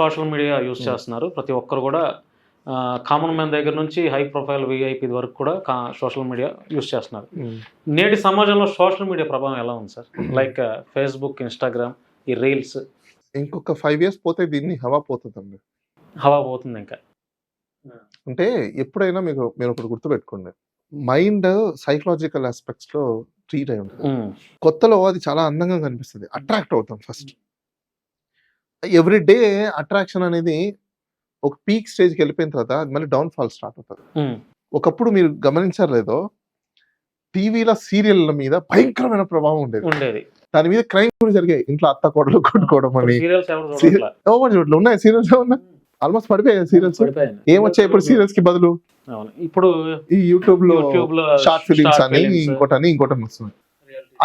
Social media use Hmm. చేస్తున్నారు. ప్రతి ఒక్కరు కూడా కామన్ మ్యాన్ దగ్గర నుంచి హై ప్రొఫైల్ విఐపి వరకు కూడా సోషల్ మీడియా యూస్ చేస్తున్నారు. నేటి సమాజంలో సోషల్ మీడియా ప్రభావం ఎలా ఉంది సార్? లైక్ ఫేస్బుక్ ఇన్స్టాగ్రామ్ ఈ రీల్స్. ఇంకొక ఫైవ్ ఇయర్స్ పోతే దీన్ని హవా పోతుందండి. హవా పోతుంది ఇంకా. అంటే ఎప్పుడైనా మీకు మీరు ఒకటి గుర్తుపెట్టుకోండి. మైండ్ సైకలాజికల్ ఆస్పెక్ట్స్లో ట్రీట్ అయి ఉంటుంది. కొత్తలో అది చాలా అందంగా కనిపిస్తుంది. అట్రాక్ట్ అవుతాం ఫస్ట్. ఎవ్రీ డే అట్రాక్షన్ అనేది ఒక పీక్ స్టేజ్కి వెళ్ళిపోయిన తర్వాత అది మళ్ళీ డౌన్ ఫాల్ స్టార్ట్ అవుతుంది. ఒకప్పుడు మీరు గమనించారు లేదో టీవీల సీరియల్ల మీద భయంకరమైన ప్రభావం ఉండేది. ఉండేది. దాని మీద క్రైమ్ కూడా జరిగాయి ఇంట్లో అత్త కోడలు కొట్టుకోవడం అని చూడలు ఉన్నాయి సీరియల్స్ ఉన్నాయి ఆల్మోస్ట్ పడిపోయాయి సీరియల్స్? పడిపోయాయి. ఏం వచ్చాయి ఇప్పుడు సీరియల్స్కి బదులు? ఇప్పుడు ఈ యూట్యూబ్లో యూట్యూబ్లో షార్ట్ ఫిలిమ్స్ అని films. ఇంకోటి అని ఇంకోటి అని వస్తుంది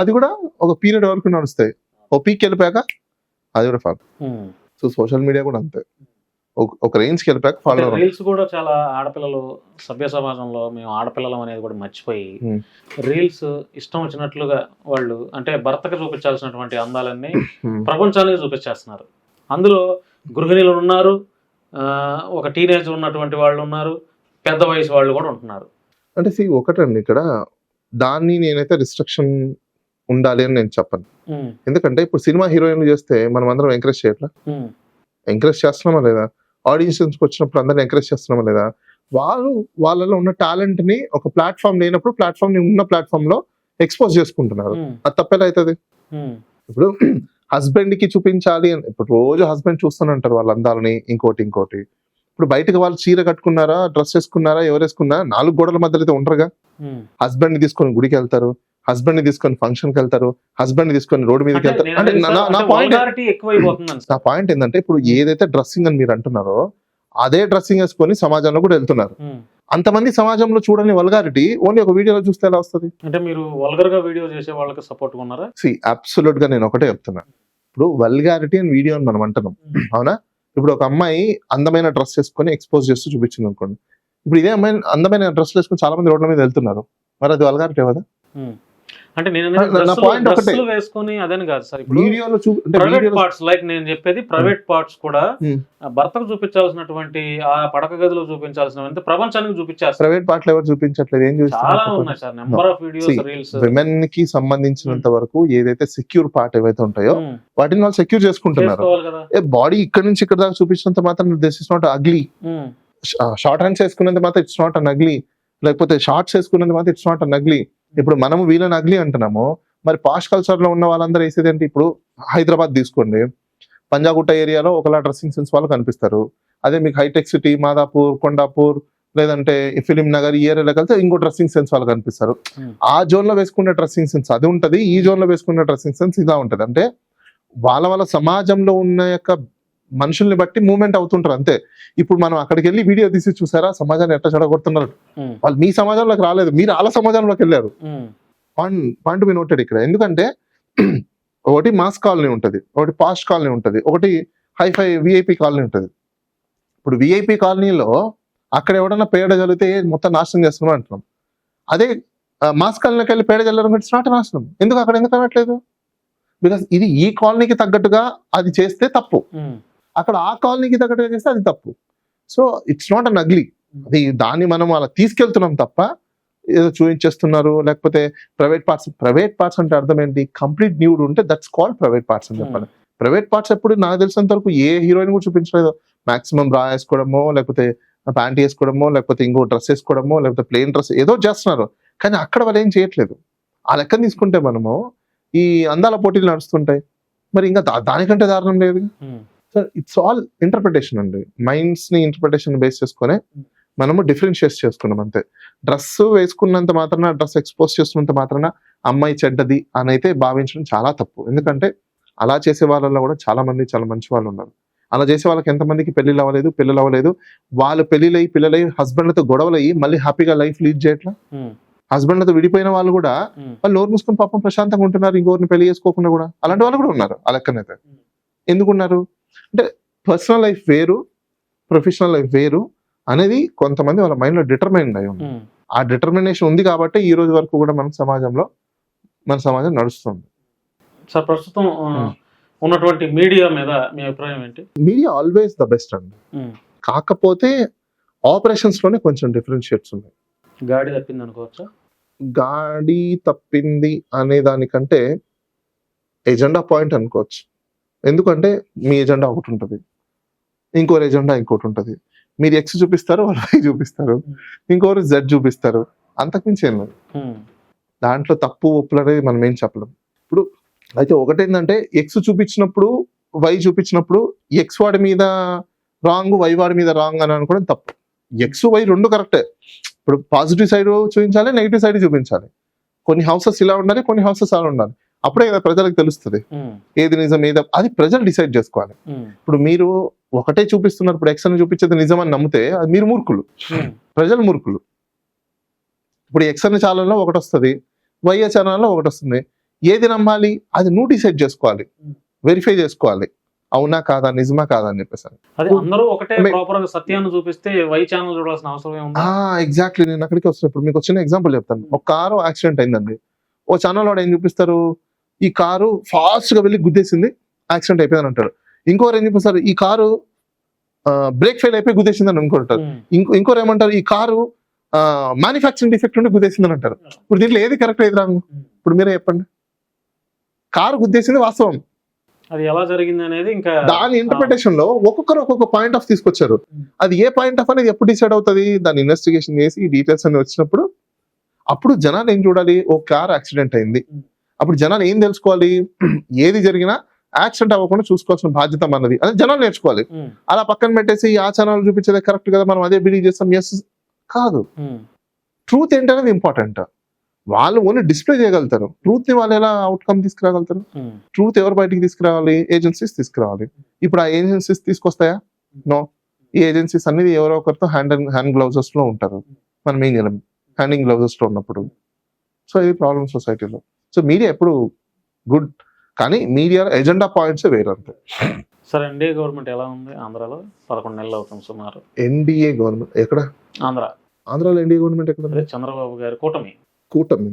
అది కూడా ఒక పీరియడ్ వరకు నడుస్తాయి. ఓ పీక్ వెళ్ళిపోయాక అది కూడా ఫాల్. సో సోషల్ మీడియా కూడా అంతే. ఒక- రేంజ్కి వెళ్ళిపోయాక ఫాలో రీల్స్ కూడా చాలా ఆడపిల్లలు సభ్య సమాజంలో మేము ఆడపిల్లలం అనేది కూడా మర్చిపోయి. రీల్స్ ఇష్టం వచ్చినట్లుగా వాళ్ళు అంటే భర్తకు చూపించాల్సినటువంటి అందాలన్నీ ప్రపంచానికి చూపించేస్తున్నారు. అందులో గృహిణులు ఉన్నారు ఆ, ఒక టీనేజ్ ఉన్నటువంటి వాళ్ళు ఉన్నారు పెద్ద వయసు వాళ్ళు కూడా ఉంటున్నారు. అంటే సి ఒకటండి ఇక్కడ. దాన్ని నేనైతే రిస్ట్రిక్షన్ ఉండాలి అని నేను చెప్పను. ఎందుకంటే ఇప్పుడు సినిమా హీరోయిన్లు చేస్తే మనం అందరం ఎంకరేజ్ చేయట్లా? ఎంకరేజ్ చేస్తున్నామా లేదా? ఆడియన్స్కి వచ్చినప్పుడు అందరిని ఎంకరేజ్ చేస్తున్నామా లేదా? వాళ్ళు వాళ్ళలో ఉన్న టాలెంట్ని ఒక ప్లాట్ఫామ్ లేనప్పుడు ప్లాట్ఫామ్ని ఉన్న ప్లాట్ఫామ్లో ఎక్స్పోజ్ చేసుకుంటున్నారు. అది తప్పేలా అవుతుంది? ఇప్పుడు హస్బెండ్కి చూపించాలి అని ఇప్పుడు రోజు హస్బెండ్ చూస్తూనే ఉంటారు వాళ్ళ అందాలని ఇంకోటి ఇంకోటి. ఇప్పుడు బయటకు వాళ్ళు చీర కట్టుకున్నారా డ్రెస్ వేసుకున్నారా ఎవరు వేసుకున్నా నాలుగు గోడల మధ్యలో అయితే ఉండరుగా. హస్బెండ్ని తీసుకొని గుడికి వెళ్తారు. హస్బెండ్ని తీసుకొని ఫంక్షన్కి వెళ్తారు హస్బెండ్ని తీసుకొని రోడ్డు మీదకి వెళ్తారు. అంటే నా- పాయింట్ నా పాయింట్ ఏంటంటే ఇప్పుడు ఏదైతే డ్రెస్సింగ్ అని మీరు అంటున్నారో అదే డ్రెస్సింగ్ వేసుకొని సమాజంలో కూడా వెళ్తున్నారు. ఉమ్. అంతమంది సమాజంలో చూడని వల్గారిటీ ఓన్లీ ఒక వీడియోలో చూస్తే ఎలా వస్తుంది? అంటే మీరు వల్గర్గా వీడియో చేసే వాళ్ళకి సపోర్ట్ ఉన్నారా? సి అబ్సల్యూట్గా నేను ఒకటే చెప్తున్నా. ఇప్పుడు వల్గారిటీ అని వీడియో అని మనం అంటున్నాం. అవునా? ఇప్పుడు ఒక అమ్మాయి అందమైన డ్రెస్ వేసుకొని ఎక్స్పోజ్ చేస్తూ చూపించింది అనుకోండి. ఇప్పుడు ఇదే అమ్మాయి అందమైన డ్రెస్ వేసుకొని చాలా మంది రోడ్ల మీద వెళ్తున్నారు. మరి అది వల్గారిటీ కదా. అంటే నేను. డ్రెస్సులు వేసుకొని అదని కాదు సార్. ఇప్పుడు వీడియోలో ప్రైవేట్ పార్ట్స్ లైక్ నేను చెప్పేది ప్రైవేట్ పార్ట్స్ కూడా Hmm. భర్తకు చూపించాల్సినటువంటి ఆ పడక గదిలో చూపించాల్సిన ప్రపంచానికి చూపించారు ప్రైవేట్ పార్ట్లు ఎవరు చూపించట్లేదు? ఏం చాలా ఉన్నాయి sir. Number of videos reels విమెన్కి సంబంధించినంత వరకు ఏదైతే సెక్యూర్ పార్ట్ ఏవైతే ఉంటాయో వాటిని వాళ్ళు సెక్యూర్ చేసుకుంటున్నారు. బాడీ ఇక్కడ నుంచి ఇక్కడ దాకా చూపించినంత మాత్రం this is not ugly Hmm. Short hands వేసుకున్నంత మాత్రం ఇట్స్ నాట్ అన్ అగ్లీ లేకపోతే షార్ట్స్ వేసుకున్నంత మాత్రం ఇట్స్ నాట్ అన్ అగ్లీ ఇప్పుడు మనము వీళ్ళని అగ్లీ అంటున్నాము. మరి పాష్ కల్చర్లో ఉన్న వాళ్ళందరూ వేసేది ఏంటి? ఇప్పుడు హైదరాబాద్ తీసుకోండి. పంజాగుట్ట ఏరియాలో ఒకలా డ్రెస్సింగ్ సెన్స్ వాళ్ళు కనిపిస్తారు. అదే మీకు హైటెక్ సిటీ మాదాపూర్ కొండాపూర్ లేదంటే ఫిలిం నగర్ ఈ ఏరియాలోకి వెళ్తే ఇంకో డ్రెస్సింగ్ సెన్స్ వాళ్ళు కనిపిస్తారు. Hmm. ఆ జోన్లో వేసుకునే డ్రెస్సింగ్ సెన్స్ అది ఉంటది. ఈ జోన్లో వేసుకునే డ్రెస్సింగ్ సెన్స్ ఇలా ఉంటది. అంటే వాళ్ళ వాళ్ళ సమాజంలో ఉన్న యొక్క మనుషుల్ని బట్టి మూవ్మెంట్ అవుతుంటారు అంతే. ఇప్పుడు మనం అక్కడికి వెళ్ళి వీడియో తీసి చూసారా? సమాజాన్ని ఎట్లా చెడగొడుతున్నారు. వాళ్ళు మీ సమాజంలోకి రాలేదు. మీరు వాళ్ళ సమాజంలోకి వెళ్ళారు. పాయింట్ పాయింట్ బి నోటెడ్ ఇక్కడ. ఎందుకంటే ఒకటి మాస్ కాలనీ ఉంటుంది. ఒకటి పాస్ట్ కాలనీ ఉంటుంది. ఒకటి హైఫై విఐపి కాలనీ ఉంటుంది. ఇప్పుడు విఐపి కాలనీలో అక్కడ ఎవడన్నా పేడ చల్లితే మొత్తం నాశనం చేస్తున్నాం అంటున్నాం. అదే మాస్ కాలనీకి వెళ్ళి పేడ చల్లడం ఇట్స్ నాట్ నాశనం. ఎందుకు అక్కడ ఎందుకు అనట్లేదు బికాస్ ఇది ఈ కాలనీకి తగ్గట్టుగా అది చేస్తే తప్పు. అక్కడ ఆ కాలనీకి తగ్గట్టుగా చేస్తే అది తప్పు. So it's not an ugly అది దాన్ని మనం అలా తీసుకెళ్తున్నాం తప్ప ఏదో చూపించేస్తున్నారు లేకపోతే ప్రైవేట్ పార్ట్స్ ప్రైవేట్ పార్ట్స్ అంటే అర్థం ఏంటి కంప్లీట్ న్యూడ్ ఉంటే దట్స్ కాల్డ్ ప్రైవేట్ పార్ట్స్ అని చెప్పాలి. ప్రైవేట్ పార్ట్స్ ఎప్పుడు నాకు తెలిసినంత వరకు ఏ హీరోయిన్ కూడా చూపించలేదు. మాక్సిమం బ్రా వేసుకోవడమో లేకపోతే ప్యాంట్ వేసుకోవడమో లేకపోతే ఇంకో డ్రెస్ వేసుకోవడమో లేకపోతే ప్లెయిన్ డ్రెస్ ఏదో చేస్తున్నారు. కానీ అక్కడ వాళ్ళు ఏం చేయట్లేదు. ఆ లెక్కన తీసుకుంటే మనము ఈ అందాల పోటీలు నడుస్తుంటాయి. మరి ఇంకా దానికంటే దారుణం లేదు. Hmm. So it's all interpretation అండి. మైండ్స్ని ఇంటర్ప్రిటేషన్ బేస్ చేసుకొని మనము డిఫరెన్షియేట్ చేసుకున్నాం అంతే. డ్రెస్ వేసుకున్నంత మాత్రాన డ్రెస్ ఎక్స్పోజ్ చేస్తున్నంత మాత్రాన అమ్మాయి చెడ్డది అని అయితే భావించడం చాలా తప్పు. ఎందుకంటే అలా చేసే వాళ్ళలో కూడా చాలా మంది చాలా మంచి వాళ్ళు ఉన్నారు. అలా చేసే వాళ్ళకి ఎంతమందికి పెళ్ళిళ్ళు అవ్వలేదు పిల్లలు అవ్వలేదు వాళ్ళు పెళ్ళిళ్ళై పిల్లలై హస్బెండ్లతో గొడవలయ్యి మళ్ళీ హ్యాపీగా లైఫ్ లీడ్ చేయట్లా. హస్బెండ్లతో విడిపోయిన వాళ్ళు కూడా. వాళ్ళు నోరు మూసుకొని పాపం ప్రశాంతంగా ఉంటున్నారు ఇంకోరిని పెళ్ళి చేసుకోకుండా కూడా. అలాంటి వాళ్ళు కూడా ఉన్నారు లెక్కనైతే. ఎందుకున్నారు? అంటే పర్సనల్ లైఫ్ వేరు ప్రొఫెషనల్ లైఫ్ వేరు అనేది కొంతమంది వాళ్ళ మైండ్లో డిటర్మైండ్ అయి ఉంది Hmm. ఆ డిటర్మినేషన్ ఉంది కాబట్టి ఈ రోజు వరకు కూడా మన సమాజంలో మన సమాజం నడుస్తుంది. సార్ ప్రస్తుతం Hmm. ఉన్నటువంటి మీడియా మీద మీ అభిప్రాయం ఏంటి? మీడియా ఆల్వేస్ ద బెస్ట్ అండి. ఉమ్. కాకపోతే ఆపరేషన్స్లోనే కొంచెం డిఫరెన్షియేట్స్ ఉన్నాయి. గాడి తప్పింది అనుకోవచ్చా? గాడి తప్పింది అనే దానికంటే ఎజెండా పాయింట్ అనుకోవచ్చు. ఎందుకంటే మీ ఎజెండా ఒకటి ఉంటుంది. ఇంకోరు ఎజెండా ఇంకోటి ఉంటుంది. మీరు ఎక్స్ చూపిస్తారు వాళ్ళు వై చూపిస్తారు. ఇంకోరు జెడ్ చూపిస్తారు. అంతకుమించి ఏం లేదు. ఉమ్. దాంట్లో తప్పు ఒప్పులు అనేది మనం ఏం చెప్పలేం. ఇప్పుడు అయితే ఒకటేంటంటే ఎక్స్ చూపించినప్పుడు వై చూపించినప్పుడు ఎక్స్ వాడి మీద రాంగ్ వై వాడి మీద రాంగ్ అని అనుకోవడం తప్పు. ఎక్స్ వై రెండు కరెక్టే. ఇప్పుడు పాజిటివ్ సైడ్ చూపించాలి నెగిటివ్ సైడ్ చూపించాలి. కొన్ని హౌసెస్ ఇలా ఉండాలి కొన్ని హౌసెస్ అలా ఉండాలి. అప్పుడే కదా ప్రజలకు తెలుస్తుంది. ఏది నిజం ఏది అది ప్రజలు డిసైడ్ చేసుకోవాలి. ఇప్పుడు మీరు ఒకటే చూపిస్తున్నారు ఇప్పుడు ఎక్స్ అని చూపించేది నిజం అని నమ్మితే అది మీరు మూర్ఖులు. ప్రజలు మూర్ఖులు. ఇప్పుడు ఎక్స్ అనే ఛానల్లో ఒకటి వస్తుంది వై ఛానల్లో ఒకటి వస్తుంది. ఏది నమ్మాలి అది నువ్వు డిసైడ్ చేసుకోవాలి. వెరిఫై చేసుకోవాలి. అవునా కాదా నిజమా కాదా అని చెప్పేసి అందరూ ఒకటే మే- ప్రాపర్గా సత్యాన్ని చూపిస్తే వై ఛానల్ చూడాల్సిన అవసరం ఏముంది? ఆ ఎగ్జాక్ట్లీ నేను అక్కడికి వస్తున్నా. ఇప్పుడు మీకు వచ్చిన ఎగ్జాంపుల్ చెప్తాను. ఒక కారు యాక్సిడెంట్ అయిందండి. ఓ ఛానల్ వాడు ఏం చూపిస్తారు? ఈ కారు ఫాస్ట్గా వెళ్ళి గుద్దేసింది యాక్సిడెంట్ అయిపోయిందని అంటాడు ఇంకోరు ఏం చూపిస్తారు ఈ కారు బ్రేక్ ఫెయిల్ అయిపోయి గుద్దేసిందని ఇంకోటారు ఉమ్. ఇంకో ఇంకోరు ఏమంటారు ఈ కారు మ్యానుఫ్యాక్చరింగ్ డిఫెక్ట్ ఉండి గుద్దేసిందని అంటారు. ఇప్పుడు దీంట్లో ఏది కరెక్ట్ ఏది రాంగ్ ఇప్పుడు మీరే చెప్పండి. కారు గుద్దేసింది వాస్తవం. అది ఎలా జరిగింది అనేది ఇంకా దాని ఇంటర్ప్రిటేషన్లో ఒక్కొక్కరు ఒక్కొక్క పాయింట్ ఆఫ్ తీసుకొచ్చారు. అది ఏ పాయింట్ ఆఫ్ అనేది ఎప్పుడు డిసైడ్ అవుతుంది? దాని ఇన్వెస్టిగేషన్ చేసి డీటెయిల్స్ అన్ని వచ్చినప్పుడు అప్పుడు జనాలు ఏం చూడాలి? ఓ కార్ యాక్సిడెంట్ అయింది. అప్పుడు జనాలు ఏం తెలుసుకోవాలి? ఏది జరిగినా యాక్సిడెంట్ అవ్వకుండా చూసుకోవాల్సిన బాధ్యత మనది. అది జనాలు నేర్చుకోవాలి. అలా పక్కన పెట్టేసి ఆ ఛానల్ చూపించేది కరెక్ట్ కదా? మనం అదే బిలీవ్ చేస్తాం. ఎస్ కాదు. ట్రూత్ ఏంటనేది ఇంపార్టెంట్ వాళ్ళు ఓన్లీ డిస్ప్లే చేయగలుగుతారు. ట్రూత్ని వాళ్ళు ఎలా అవుట్కమ్ తీసుకురాగలుగుతారు. ట్రూత్ ఎవరు బయటికి తీసుకురావాలి? ఏజెన్సీస్ తీసుకురావాలి. ఇప్పుడు ఆ ఏజెన్సీస్ తీసుకొస్తాయా? నో ఈ ఏజెన్సీస్ అనేది ఎవరో ఒకరితో హ్యాండ్ హ్యాండ్ గ్లౌజెస్లో ఉంటారు. మనం ఏం చేయలేం? హ్యాండింగ్ గ్లౌజెస్లో ఉన్నప్పుడు. సో ఇది ప్రాబ్లమ్ సొసైటీలో సో మీడియా ఎప్పుడు గుడ్ కానీ మీడియా ఎజెండా పాయింట్స్ వేరు అంతే. సరే ఎన్డీఏ గవర్నమెంట్ ఎలా ఉంది ఆంధ్రాలో? పదకొండు నెలలు అవుతుంది సుమారు. ఎన్డీఏ గవర్నమెంట్ ఎక్కడ? ఆంధ్ర. ఆంధ్రాలో ఎన్డీఏ గవర్నమెంట్ ఎక్కడ? చంద్రబాబు గారు కూటమి. కూటమి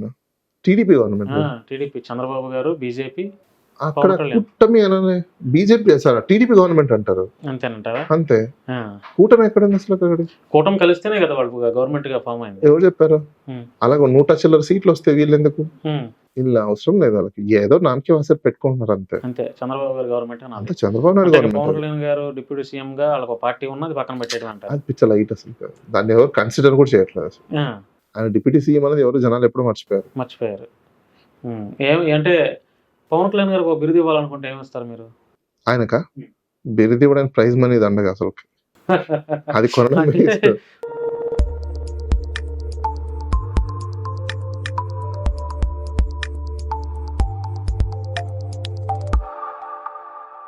TDP government TDP. Chandrababu garu BJP అక్కడ. కూటమి అననే బీజేపీ సార్ టీడీపీ గవర్నమెంట్ అంటారు. అంతేనంటారా అంతే. కూటమి ఎక్కడ ఉంది అసలు అక్కడ? కూటమి కలిస్తేనే కదా వాళ్ళు గవర్నమెంట్గా ఫామ్ అయింది. ఎవరు చెప్పారు. అలాగే నూట చిల్లర సీట్లు వస్తే వీళ్ళు ఎందుకు? ఉమ్. ఇలా అవసరం లేదు వాళ్ళకి. ఏదో నామకి వాసర్ పెట్టుకుంటున్నారు అంతే. అంతే. చంద్రబాబు గారు గవర్నమెంట్ అంతే చంద్రబాబు నాయుడు అంటే Pawan government Kalyan garu deputy CM గా వాళ్ళకి పార్టీ ఉన్నది పక్కన పెట్టేయడం అంటారు. అది పిచ్చ లైట్ అసలు. దాన్ని ఎవరు కన్సిడర్ కూడా చేయట్లేదు ఆయన డిప్యూటీ సీఎం అనేది ఎవరు జనాలు ఎప్పుడు మర్చిపోయారు. మర్చిపోయారు. ఏం అంటే పవన్ కళ్యాణ్ గారికి ఒక బిరుదు ఇవ్వాలనుకుంటే ఏమిస్తారు మీరు ఆయనక. బిరుది ఇవ్వడానికి ప్రైజ్ మనీ దండగా అసలు అది కొనడం.